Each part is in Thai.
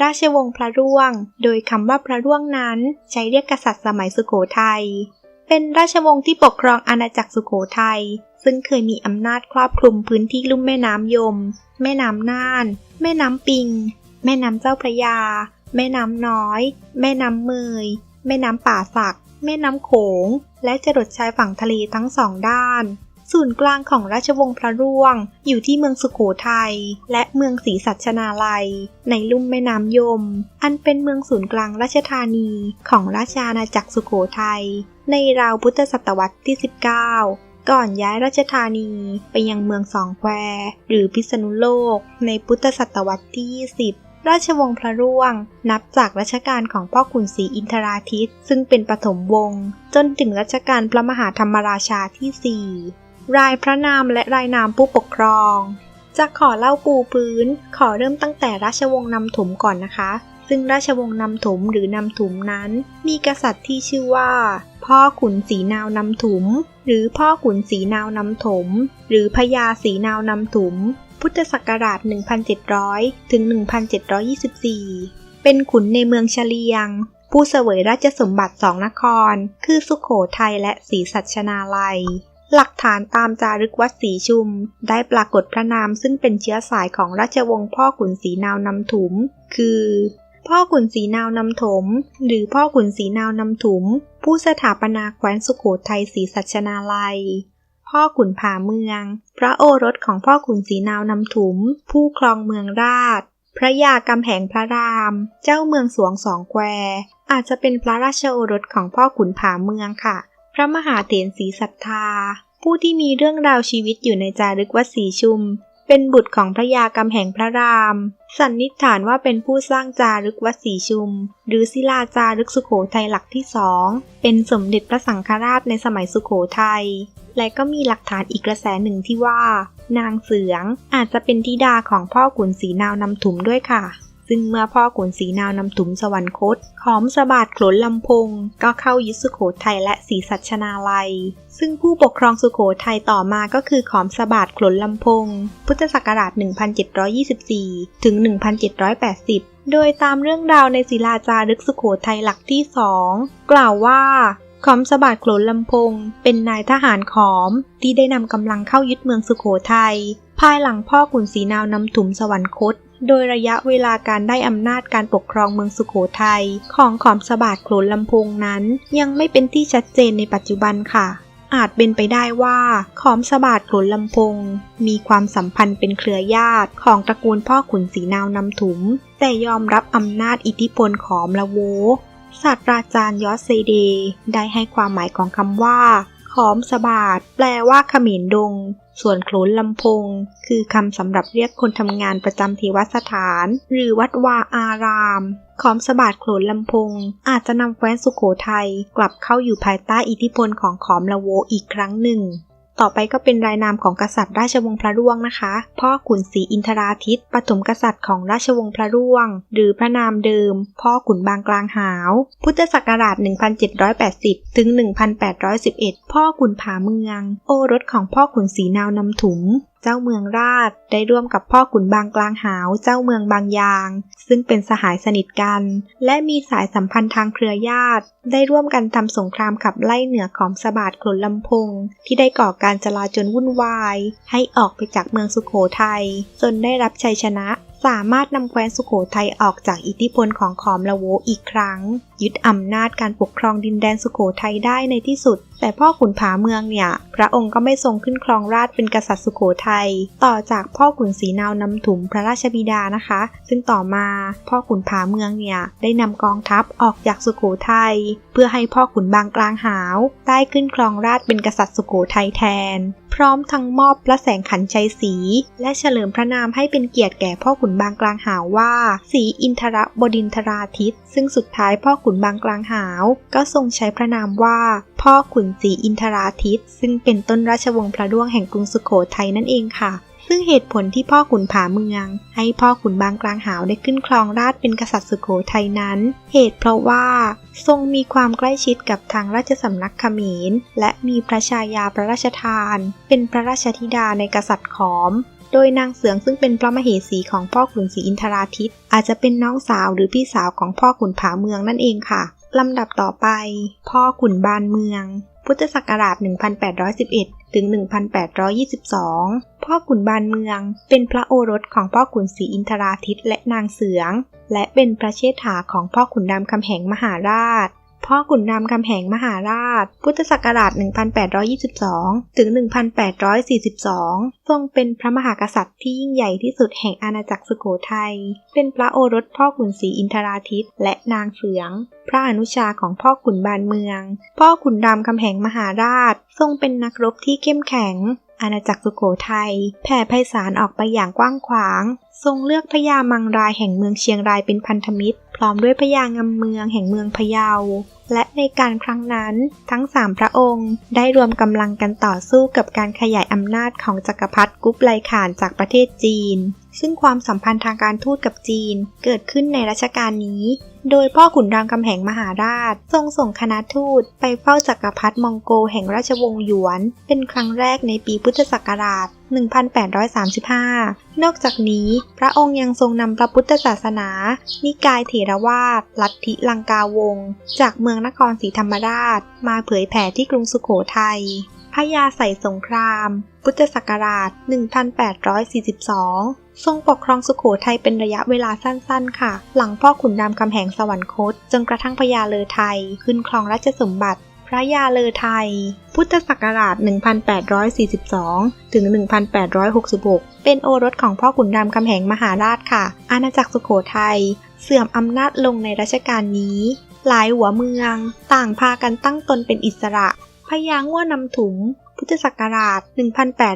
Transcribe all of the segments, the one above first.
ราชวงศ์พระร่วง โดยคำว่าพระร่วงนั้นใช้เรียกกษัตริย์สมัยสุโขทัย เป็นราชวงศ์ที่ปกครองอาณาจักรสุโขทัย ซึ่งเคยมีอำนาจครอบคลุมพื้นที่ลุ่มแม่น้ำยม แม่น้ำน่าน แม่น้ำปิง แม่น้ำเจ้าพระยา แม่น้ำน้อย แม่น้ำเมย แม่น้ำป่าสัก แม่น้ำโขง และจรดชายฝั่งทะเลทั้งสองด้าน ศูนย์กลางของราชวงศ์พระร่วง อยู่ที่เมืองสุโขทัยและเมืองศรีสัชนาลัย ในลุ่มแม่น้ำยม อันเป็นเมืองศูนย์กลางราชธานีของราชอาณาจักรสุโขทัยในราวพุทธศตวรรษที่ 19 ก่อนย้ายราชธานีไปยังเมืองสองแควหรือพิษณุโลก ในพุทธศตวรรษที่ 20ราชวงศ์พระร่วง นับจากรัชกาลของพ่อขุนศรีอินทราทิตซึ่งเป็นปฐมวงศ์จนถึงรัชกาลพระมหาธรรมราชาที่ 4 รายพระนามและรายนามผู้ปกครอง จะขอเล่าปูพื้น ขอเริ่มตั้งแต่ราชวงศ์นำถมก่อนนะคะ ซึ่งราชวงศ์นำถมหรือนำถุมนั้น มีกษัตริย์ที่ชื่อว่า พ่อขุนศรีนาวนำถุมหรือพ่อขุนศรีนาวนำถม หรือพญาศรีนาวนำถุมพุทธศักราช 1700 ถึง 1724 เป็นขุนในเมืองเฉลียงผู้เสวยราชสมบัติสองนคร คือสุขโขทัยและศรีสัชนาลัย หลักฐานตามจารึกวัดศรีชุม ได้ปรากฏพระนามซึ่งเป็นเชื้อสายของราชวงศ์พ่อขุนศรีนาวนำถุม คือ พ่อขุนศรีนาวนำถม หรือพ่อขุนศรีนาวนำถุม ผู้สถาปนาแคว้นสุโขทัยศรีสัชนาลัย พ่อขุนผาเมือง พระโอรสของพ่อขุนศรีนาวนำถุม ผู้ครองเมืองราชพระยากำแหงพระราม เจ้าเมืองสวงสองแควอาจจะเป็นพระราชโอรสของพ่อขุนผาเมืองค่ะ พระมหาเถรศรีศรัทธา ผู้ที่มีเรื่องราวชีวิตอยู่ในจารึกวัดศรีชุม เป็นบุตรของพระยากำแห่งพระราม สันนิษฐานว่าเป็นผู้สร้างจารึกวัดศรีชุม หรือศิลาจารึกสุโขทัยหลักที่สองเป็นสมเด็จพระสังฆราชในสมัยสุโขทัยและก็มีหลักฐานอีกกระแสหนึ่งที่ว่า นางเสืองอาจจะเป็นธิดาของพ่อขุนศรีนาวนำถุมด้วยค่ะ ซึ่งเมื่อพ่อขุนศรีนาวนำถุมสวรรคต ขอมสะบาดโขนลำพง ก็เข้ายึดสุโขทัยและศรีสัชนาลัย ซึ่งผู้ปกครองสุโขทัยต่อมาก็คือขอมสะบาดโขนลำพง พุทธศักราช 1724 ถึง 1780โดยตามเรื่องราวในศิลาจารึกสุโขทัยหลักที่สองกล่าวว่าขอมสะบาดโขนลำพง เป็นนายทหารขอม ที่ได้นำกำลังเข้ายึดเมืองสุโขทัยภายหลังพ่อขุนศรีนาวนำถุมสวรรคต โดยระยะเวลาการได้อำนาจการปกครองเมืองสุโขทัยของขอมสะบาดโขลนลำพงนั้น ยังไม่เป็นที่ชัดเจนในปัจจุบันค่ะ อาจเป็นไปได้ว่าขอมสะบาดโขลนลำพง มีความสัมพันธ์เป็นเครือญาติของตระกูลพ่อขุนศรีนาวนำถุม แต่ยอมรับอำนาจอิทธิพลขอมละโวศาสตราจารย์ยอสเซเด ได้ให้ความหมายของคำว่า หอมสะบาดแปลว่าขมิ้นดง ส่วนโขลนลำพง คือคำสำหรับเรียกคนทำงานประจำเทวสถาน หรือวัดวาอารามขอมสะบาดโขลนลำพง อาจจะนำแคว้นสุโขทัยกลับเข้าอยู่ภายใต้อิทธิพลของขอมละโวอีกครั้งหนึ่ง ต่อไปก็เป็นรายนามของกษัตริย์ราชวงศ์พระร่วงนะคะ พ่อขุนศรีอินทราทิตปฐมกษัตริย์ของราชวงศ์พระร่วง หรือพระนามเดิม พ่อขุนบางกลางหาว พุทธศักราช 1780 ถึง 1811 พ่อขุนผาเมือง โอรสของพ่อขุนศรีนาวนำถุง เจ้าเมืองราชได้ร่วมกับพ่อขุนบางกลางหาว เจ้าเมืองบางยาง ซึ่งเป็นสหายสนิทกัน และมีสายสัมพันธ์ทางเครือญาติ ได้ร่วมกันทำสงครามขับไล่เหนือของสะบาดขลนลำพง ที่ได้ก่อการจลาจลวุ่นวาย ให้ออกไปจากเมืองสุโขทัยจนได้รับชัยชนะสามารถนำแคว้นสุโขทัยออกจากอิทธิพลของขอมละโวอีกครั้ง ยึดอำนาจการปกครองดินแดนสุโขทัยได้ในที่สุด แต่พ่อขุนผาเมืองเนี่ย พระองค์ก็ไม่ทรงขึ้นครองราชเป็นกษัตริย์สุโขทัย ต่อจากพ่อขุนศรีนาวนำถุมพระราชบิดานะคะ ซึ่งต่อมาพ่อขุนผาเมืองเนี่ย ได้นำกองทัพออกจากสุโขทัยเพื่อให้พ่อขุนบางกลางหาวได้ขึ้นครองราชเป็นกษัตริย์สุโขทัยแทน พร้อมทั้งมอบพระแสงขันชัยศรีและเฉลิมพระนามให้เป็นเกียรติแก่พ่อขุนบางกลางหาวว่าศรีอินทรบดินทราทิตซึ่งสุดท้ายพ่อขุนบางกลางหาว ก็ทรงใช้พระนามว่า พ่อขุนศรีอินทราทิตซึ่งเป็นต้นราชวงศ์พระร่วงแห่งกรุงสุโขทัยนั่นเองค่ะ ซึ่งเหตุผลที่พ่อขุนผาเมือง ให้พ่อขุนบางกลางหาวได้ขึ้นครองราชเป็นกษัตริย์สุโขทัยนั้น เหตุเพราะว่าทรงมีความใกล้ชิดกับทางราชสำนักเขมร และมีพระชายาพระราชทาน เป็นพระราชธิดาในกษัตริย์ขอมโดยนางเสืองซึ่งเป็นพระมเหสีของพ่อขุนศรีอินทราทิตอาจจะเป็นน้องสาวหรือพี่สาวของพ่อขุนผาเมืองนั่นเองค่ะ ลำดับต่อไป พ่อขุนบานเมือง พุทธศักราช 1811 ถึง 1822 พ่อขุนบานเมือง เป็นพระโอรสของพ่อขุนศรีอินทราทิตและนางเสือง และเป็นพระเชษฐาของพ่อขุนรามคำแหงมหาราช พ่อขุนรามคำแหงมหาราช พุทธศักราช 1822 ถึง 1842 ทรงเป็นพระมหากษัตริย์ที่ยิ่งใหญ่ที่สุดแห่งอาณาจักรสุโขทัย เป็นพระโอรสพ่อขุนศรีอินทราทิตและนางเสือง พระอนุชาของพ่อขุนบานเมือง พ่อขุนรามคำแหงมหาราช ทรงเป็นนักรบที่เข้มแข็งอาณาจักรสุโขทัยแผ่ไพศาลออกไปอย่างกว้างขวาง ทรงเลือกพญามังรายแห่งเมืองเชียงรายเป็นพันธมิตร พร้อมด้วยพญางำเมืองแห่งเมืองพะเยา และในการครั้งนั้นทั้งสามพระองค์ได้รวมกำลังกันต่อสู้กับการขยายอำนาจของจักรพรรดิกุ๊ปไลข่านจากประเทศจีน ซึ่งความสัมพันธ์ทางการทูตกับจีนเกิดขึ้นในรัชกาลนี้ โดยพ่อขุนรามคำแหงมหาราช ทรงส่งคณะทูตไปเฝ้าจักรพรรดิมองโกแห่งราชวงศ์หยวน เป็นครั้งแรกในปีพุทธศักราช 1835 นอกจากนี้พระองค์ยังทรงนำพระพุทธศาสนา นิกายเถรวาท ลัทธิลังกาวง จากเมืองนครศรีธรรมราช มาเผยแผ่ที่กรุงสุโขทัยพระยาใส่สงคราม พุทธศักราช 1842 ทรงปกครองสุโขทัยเป็นระยะเวลาสั้นๆ ค่ะ หลังพ่อขุนรามคำแหงสวรรคต จนกระทั่งพญาเลอไทย ขึ้นครองราชสมบัติ ระยาเลอไทย พุทธศักราช 1842 ถึง 1866 เป็นโอรสของพ่อขุนรามคำแหงมหาราชค่ะ อาณาจักรสุโขทัย เสื่อมอำนาจลงในรัชกาลนี้ หลายหัวเมือง ต่างพากันตั้งตนเป็นอิสระพญาง่วนำถุง พุทธศักราช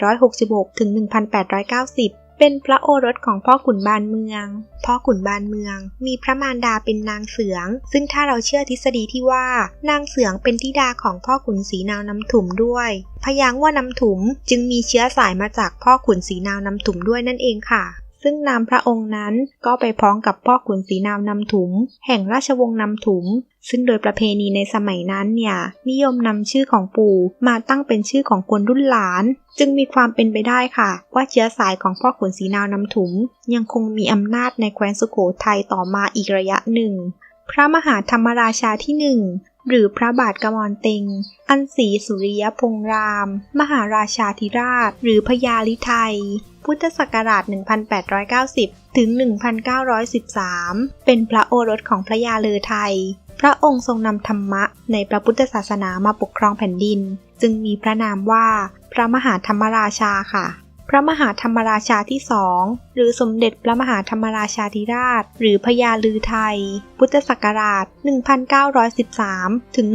1866 ถึง 1890 เป็นพระโอรสของพ่อขุนบานเมือง พ่อขุนบานเมือง มีพระมารดาเป็นนางเสือง ซึ่งถ้าเราเชื่อทฤษฎีที่ว่า นางเสืองเป็นธิดาของพ่อขุนศรีนาวนำถุมด้วยพยางว่านำถุมจึงมีเชื้อสายมาจากพ่อขุนศรีนาวนำถุมด้วยนั่นเองค่ะ ซึ่งนามพระองค์นั้นก็ไปพ้องกับพ่อขุนศรีนาวนำถุมแห่งราชวงศ์นำถุมซึ่งโดยประเพณีในสมัยนั้นเนี่ยนิยมนำชื่อของปู่มาตั้งเป็นชื่อของคนรุ่นหลาน จึงมีความเป็นไปได้ค่ะ ว่าเชื้อสายของพ่อขุนศรีนาวนำถุมยังคงมีอำนาจในแคว้นสุโขทัยต่อมาอีกระยะหนึ่งพระมหาธรรมราชาที่หนึ่ง หรือพระบาทกมรเต็ง อันศรีสุริยพงราม มหาราชาธิราช หรือพญาลิไทย พุทธศักราช 1890 ถึง 1913 เป็นพระโอรสของพระยาเลอไทย พระองค์ทรงนำธรรมะในพระพุทธศาสนามาปกครองแผ่นดิน จึงมีพระนามว่าพระมหาธรรมราชาค่ะ ระมหาธรรมราชาที่สองหรือสมเด็จพระมหาธรรมราชาธิราช หรือพญาลือไทย พุทธศักราช 1913 ถึง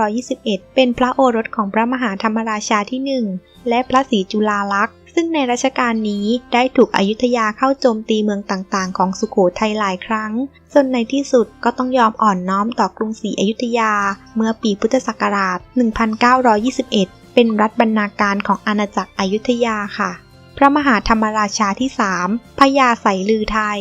1921 เป็นพระโอรสของพระมหาธรรมราชาที่หนึ่งและพระศรีจุฬาลักษณ์ซึ่งในรัชกาลนี้ได้ถูกอยุธยาเข้าโจมตีเมืองต่างๆ ของสุโขทัยหลายครั้ง จนในที่สุดก็ต้องยอมอ่อนน้อมต่อกรุงศรีอยุธยา เมื่อปีพุทธศักราช 1921 เป็นรัฐบรรณาการของอาณาจักรอยุธยาค่ะ พระมหาธรรมราชาที่3พญาไสลือไทย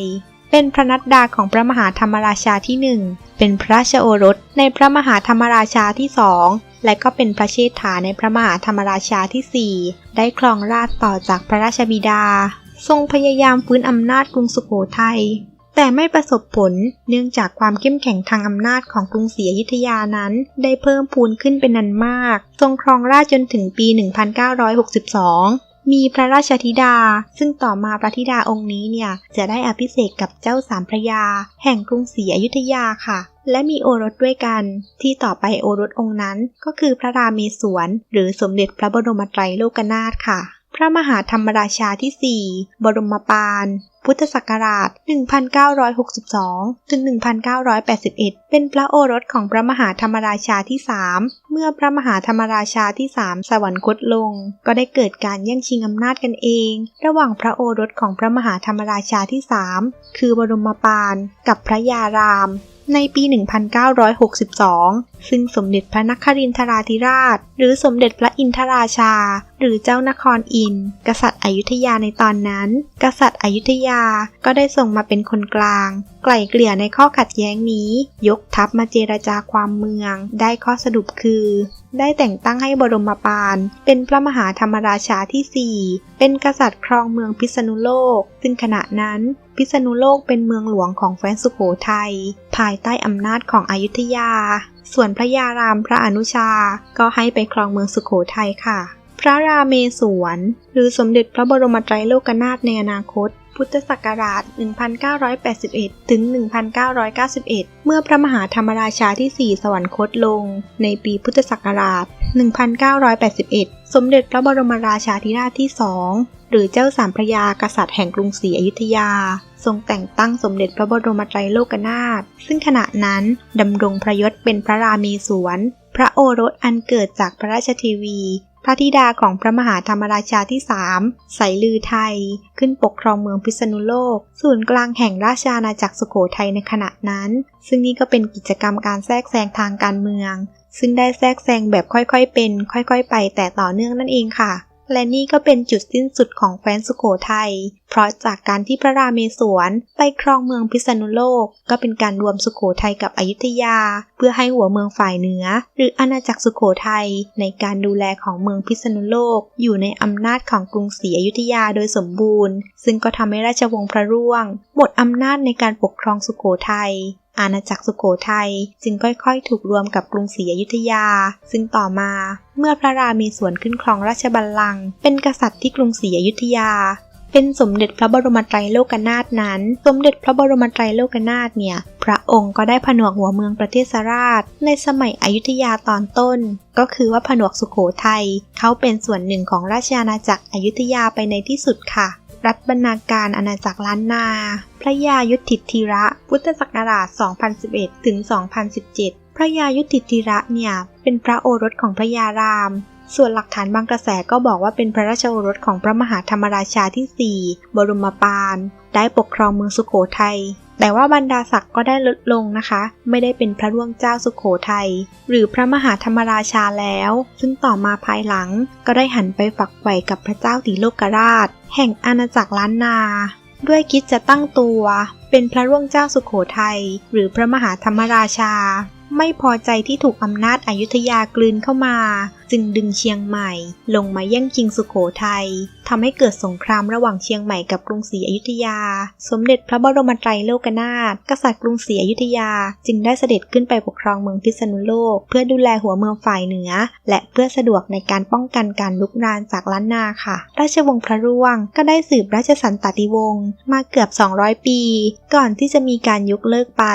เป็นพระนัดดาของพระมหาธรรมราชาที่หนึ่งเป็นพระราชโอรสในพระมหาธรรมราชาที่สองและก็เป็นพระเชษฐาในพระมหาธรรมราชาที่4ได้ครองราชต่อจากพระราชบิดา ทรงพยายามฟื้นอำนาจกรุงสุโขทัย แต่ไม่ประสบผลเนื่องจากความเข้มแข็งทางอำนาจของกรุงศรีอยุธยานั้น ได้เพิ่มพูนขึ้นเป็นนันมาก ทรงครองราชจนถึงปี 1962มีพระราชธิดา ซึ่งต่อมาพระธิดาองค์นี้เนี่ยจะได้อภิเษกกับเจ้าสามพระยา แห่งกรุงศรีอยุธยาค่ะ และมีโอรสด้วยกัน ที่ต่อไปโอรสองค์นั้น ก็คือพระราเมศวรหรือสมเด็จพระบรมไตรโลกนาถค่ะ ระมหาธรรมราชาที่ 4 บรมปาน พุทธศักราช 1962 ถึง 1981 เป็นพระโอรสของพระมหาธรรมราชาที่ 3 เมื่อพระมหาธรรมราชาที่ 3 สวรรคตลง ก็ได้เกิดการแย่งชิงอำนาจกันเอง ระหว่างพระโอรสของพระมหาธรรมราชาที่ 3 คือบรมปาน กับพระยารามในปี 1962 ซึ่งสมเด็จพระนครินทราธิราช หรือสมเด็จพระอินทราชา หรือเจ้านครอินทร์กษัตริย์อยุธยาในตอนนั้น กษัตริย์อยุธยาก็ได้ส่งมาเป็นคนกลาง ไกล่เกลี่ยในข้อขัดแย้งนี้ ยกทัพมาเจรจาความเมือง ได้ข้อสรุปคือ ได้แต่งตั้งให้บรมปานเป็นพระมหาธรรมราชาที่ 4 เป็นกษัตริย์ครองเมืองพิษณุโลก ซึ่งขณะนั้นพิษณุโลกเป็นเมืองหลวงของแคว้นสุโขทัยภายใต้อำนาจของอยุธยา ส่วนพระยารามพระอนุชา ก็ให้ไปครองเมืองสุโขทัยค่ะ พระราเมศวร หรือสมเด็จพระบรมไตรโลกนาถในอนาคต พุทธศักราช 1981 ถึง 1991 เมื่อพระมหาธรรมราชาที่ 4 สวรรคตลง ในปีพุทธศักราช 1981 สมเด็จพระบรมราชาธิราชที่สองหรือเจ้าสามพระยากษัตริย์แห่งกรุงศรีอยุธยา ทรงแต่งตั้งสมเด็จพระบรมไตรโลกนาถซึ่งขณะนั้นดำรงพระยศเป็นพระรามีสวน พระโอรสอันเกิดจากพระราชเทวี พระธิดาของพระมหาธรรมราชาที่สามสายลือไทย ขึ้นปกครองเมืองพิษณุโลก ศูนย์กลางแห่งราชอาณาจักรสุโขทัยในขณะนั้น ซึ่งนี่ก็เป็นกิจกรรมการแทรกแซงทางการเมือง ซึ่งได้แทรกแซงแบบค่อยๆเป็น ค่อยๆ ไปแต่ต่อเนื่องนั่นเองค่ะ และนี่ก็เป็นจุดสิ้นสุดของแคว้นสุโขทัย เพราะจากการที่พระราเมศวรไปครองเมืองพิษณุโลก ก็เป็นการรวมสุโขทัยกับอยุธยา เพื่อให้หัวเมืองฝ่ายเหนือ หรืออาณาจักรสุโขทัยในการดูแลของเมืองพิษณุโลก อยู่ในอำนาจของกรุงศรีอยุธยาโดยสมบูรณ์ ซึ่งก็ทำให้ราชวงศ์พระร่วง หมดอำนาจในการปกครองสุโขทัย อาณาจักรสุโขทัยจึงค่อยๆ ถูกรวมกับกรุงศรีอยุธยา ซึ่งต่อมาเมื่อพระรามีสวนขึ้นครองราชบัลลังก์เป็นกษัตริย์ที่กรุงศรีอยุธยาเป็นสมเด็จพระบรมไตรโลกนาถนั้น สมเด็จพระบรมไตรโลกนาถเนี่ย พระองค์ก็ได้ผนวกหัวเมืองประเทศราช ในสมัยอยุธยาตอนต้น ก็คือว่าผนวกสุโขทัยเขาเป็นส่วนหนึ่งของราชอาณาจักรอยุธยาไปในที่สุดค่ะ รัฐบรรณาการอาณาจักรล้านนา พระยายุทธิธีระ พุทธศักราช 2011 ถึง 2017 พระยายุทธิธีระเนี่ย เป็นพระโอรสของพระยาราม ส่วนหลักฐานบางกระแสก็บอกว่าเป็นพระราชโอรสของพระมหาธรรมราชาที่ 4 บรมปาน ได้ปกครองเมืองสุโขทัย แต่ว่าบรรดาศักดิ์ก็ได้ลดลงนะคะ ไม่ได้เป็นพระร่วงเจ้าสุโขทัยหรือพระมหาธรรมราชาแล้ว ซึ่งต่อมาภายหลังก็ได้หันไปฝักใฝ่กับพระเจ้าติโลกราช แห่งอาณาจักรล้านนา ด้วยคิดจะตั้งตัว เป็นพระร่วงเจ้าสุโขทัยหรือพระมหาธรรมราชา ไม่พอใจที่ถูกอำนาจอายุธยากลืนเข้ามา จึงดึงเชียงใหม่ ลงมาแย่งชิงสุโขทัยทำให้เกิดสงครามระหว่างเชียงใหม่กับกรุงศรีอยุธยา สมเด็จพระบรมไตรโลกนาถกษัตริย์กรุงศรีอยุธยา จึงได้เสด็จขึ้นไปปกครองเมืองพิษณุโลก เพื่อดูแลหัวเมืองฝ่ายเหนือ และเพื่อสะดวกในการป้องกันการลุกรานจากล้านนาค่ะ ราชวงศ์พระร่วงก็ได้สืบราชสันตติวงศ์มาเกือบ 200 ปี ก่อนที่จะมีการยกเลิกไป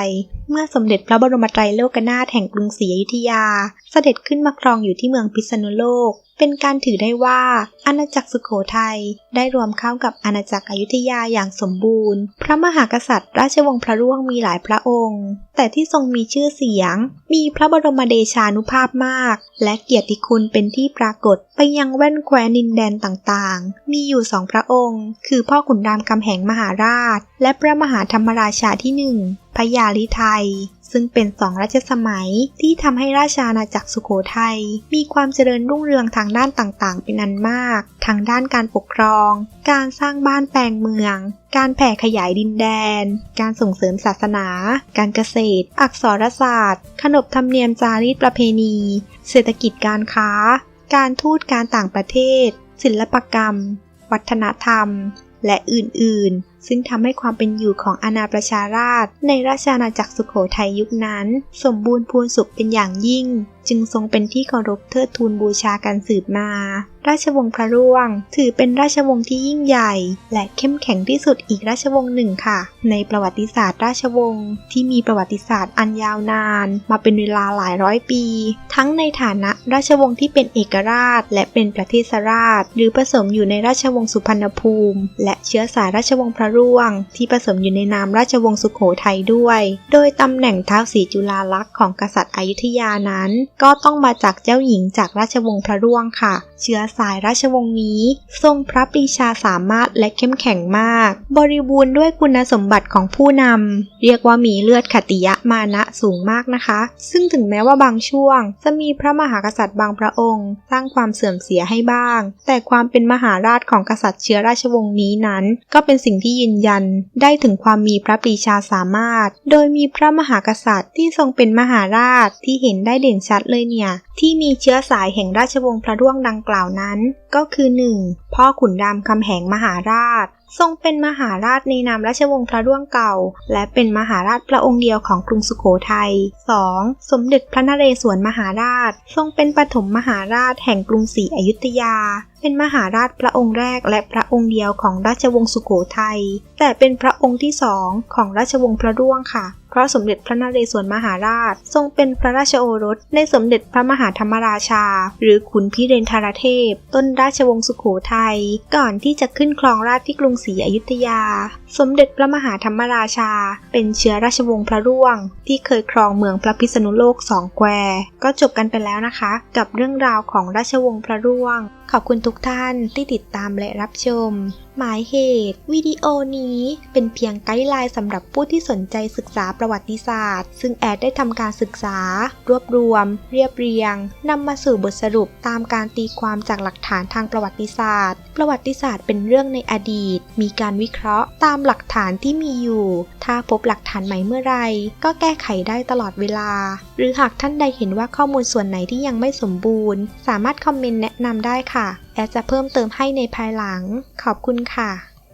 เมื่อสมเด็จพระบรมไตรโลกนาถแห่งกรุงศรีอยุธยา เสด็จขึ้นมาครองอยู่ที่เมืองพิษณุโลก เป็นการถือได้ว่า อาณาจักรสุโขทัยได้รวมเข้ากับอาณาจักรอยุธยาอย่างสมบูรณ์ พระมหากษัตริย์ ราชวงศ์พระร่วงมีหลายพระองค์ แต่ที่ทรงมีชื่อเสียง มีพระบรมเดชานุภาพมาก และเกียรติคุณเป็นที่ปรากฏไปยังแว่นแคว้นดินแดนต่างๆ มีอยู่สองพระองค์ คือพ่อขุนรามคำแหงมหาราช และพระมหาธรรมราชาที่หนึ่งพญาลิไทย ซึ่งเป็นสองรัชสมัยที่ทำให้ราชอาณาจักรสุโขทัยมีความเจริญรุ่งเรืองทางด้านต่างๆ เป็นอันมาก ทางด้านการปกครอง การสร้างบ้านแปลงเมือง การแผ่ขยายดินแดน การส่งเสริมศาสนา การเกษตร อักษรศาสตร์ ขนบธรรมเนียมจารีตประเพณี เศรษฐกิจการค้า การทูตการต่างประเทศ ศิลปกรรม วัฒนธรรม และอื่นๆ ซึ่งทำให้ความเป็นอยู่ของอาณาประชาราช ในราชอาณาจักรสุโขทัยยุคนั้น สมบูรณ์พูนสุขเป็นอย่างยิ่ง จึงทรงเป็นที่เคารพเทิดทูนบูชากันสืบมา ราชวงศ์พระร่วง ถือเป็นราชวงศ์ที่ยิ่งใหญ่ และเข้มแข็งที่สุดอีกราชวงศ์หนึ่งค่ะ ในประวัติศาสตร์ราชวงศ์ที่มีประวัติศาสตร์อันยาวนาน มาเป็นเวลาหลายร้อยปี ทั้งในฐานะราชวงศ์ที่เป็นเอกราช และเป็นประเทศราช หรือผสมอยู่ในราชวงศ์สุพรรณภูมิ และเชื้อสายราชวงศ์พระร่วง ที่ผสมอยู่ในนามราชวงศ์สุขโขทัยด้วย โดยตำแหน่งท้าวศรีจุฬาลักษณ์ของกษัตริย์อยุธยานั้น ก็ต้องมาจากเจ้าหญิงจากราชวงศ์พระร่วงค่ะ เชื้อสายราชวงศ์นี้ ทรงพระปรีชาสามารถและเข้มแข็งมาก บริบูรณ์ด้วยคุณสมบัติของผู้นำเรียกว่ามีเลือดขติยะมานะสูงมากนะคะ ซึ่งถึงแม้ว่าบางช่วง จะมีพระมหากษัตริย์บางพระองค์ สร้างความเสื่อมเสียให้บ้าง แต่ความเป็นมหาราชของกษัตริย์เชื้อราชวงศ์นี้นั้น ก็เป็นสิ่งที่ยืนยันได้ถึงความมีพระปรีชาสามารถ โดยมีพระมหากษัตริย์ที่ทรงเป็นมหาราชที่เห็นได้เด่นชัดเลยเนี่ย ที่มีเชื้อสายแห่งราชวงศ์พระร่วงดังกล่าวนั้น ก็คือ 1. พ่อขุนรามคำแหงมหาราช ทรงเป็นมหาราชในนามราชวงศ์พระร่วงเก่า และเป็นมหาราชพระองค์เดียวของกรุงสุโขทัย 2. สมเด็จพระนเรศวรมหาราช ทรงเป็นปฐมมหาราชแห่งกรุงศรีอยุธยา เป็นมหาราชพระองค์แรกและพระองค์เดียวของราชวงศ์สุโขทัย แต่เป็นพระองค์ที่สองของราชวงศ์พระร่วงค่ะ พราะสมเด็จพระนเรศวรมหาราช ทรงเป็นพระราชโอรส ในสมเด็จพระมหาธรรมราชา หรือขุนพิเรนทรเทพ ต้นราชวงศ์สุโขทัยก่อนที่จะขึ้นครองราชที่กรุงศรีอยุธยา สมเด็จพระมหาธรรมราชา เป็นเชื้อราชวงศ์พระร่วง ที่เคยครองเมืองพระพิษณุโลกสองแควก็จบกันไปแล้วนะคะ กับเรื่องราวของราชวงศ์พระร่วงขอบคุณทุกท่านที่ติดตามและรับชม หมายเหตุ วิดีโอนี้เป็นเพียงไกด์ไลน์สำหรับผู้ที่สนใจศึกษาประวัติศาสตร์ ซึ่งแอดได้ทำการศึกษา รวบรวม เรียบเรียงนำมาสู่บทสรุปตามการตีความจากหลักฐานทางประวัติศาสตร์ ประวัติศาสตร์เป็นเรื่องในอดีต มีการวิเคราะห์ตามหลักฐานที่มีอยู่ ถ้าพบหลักฐานใหม่เมื่อไรก็แก้ไขได้ตลอดเวลา หรือหากท่านใดเห็นว่าข้อมูลส่วนไหนที่ยังไม่สมบูรณ์ สามารถคอมเมนต์แนะนำได้ค่ะค่ะ แอดจะเพิ่มเติมให้ในภายหลัง ขอบคุณค่ะ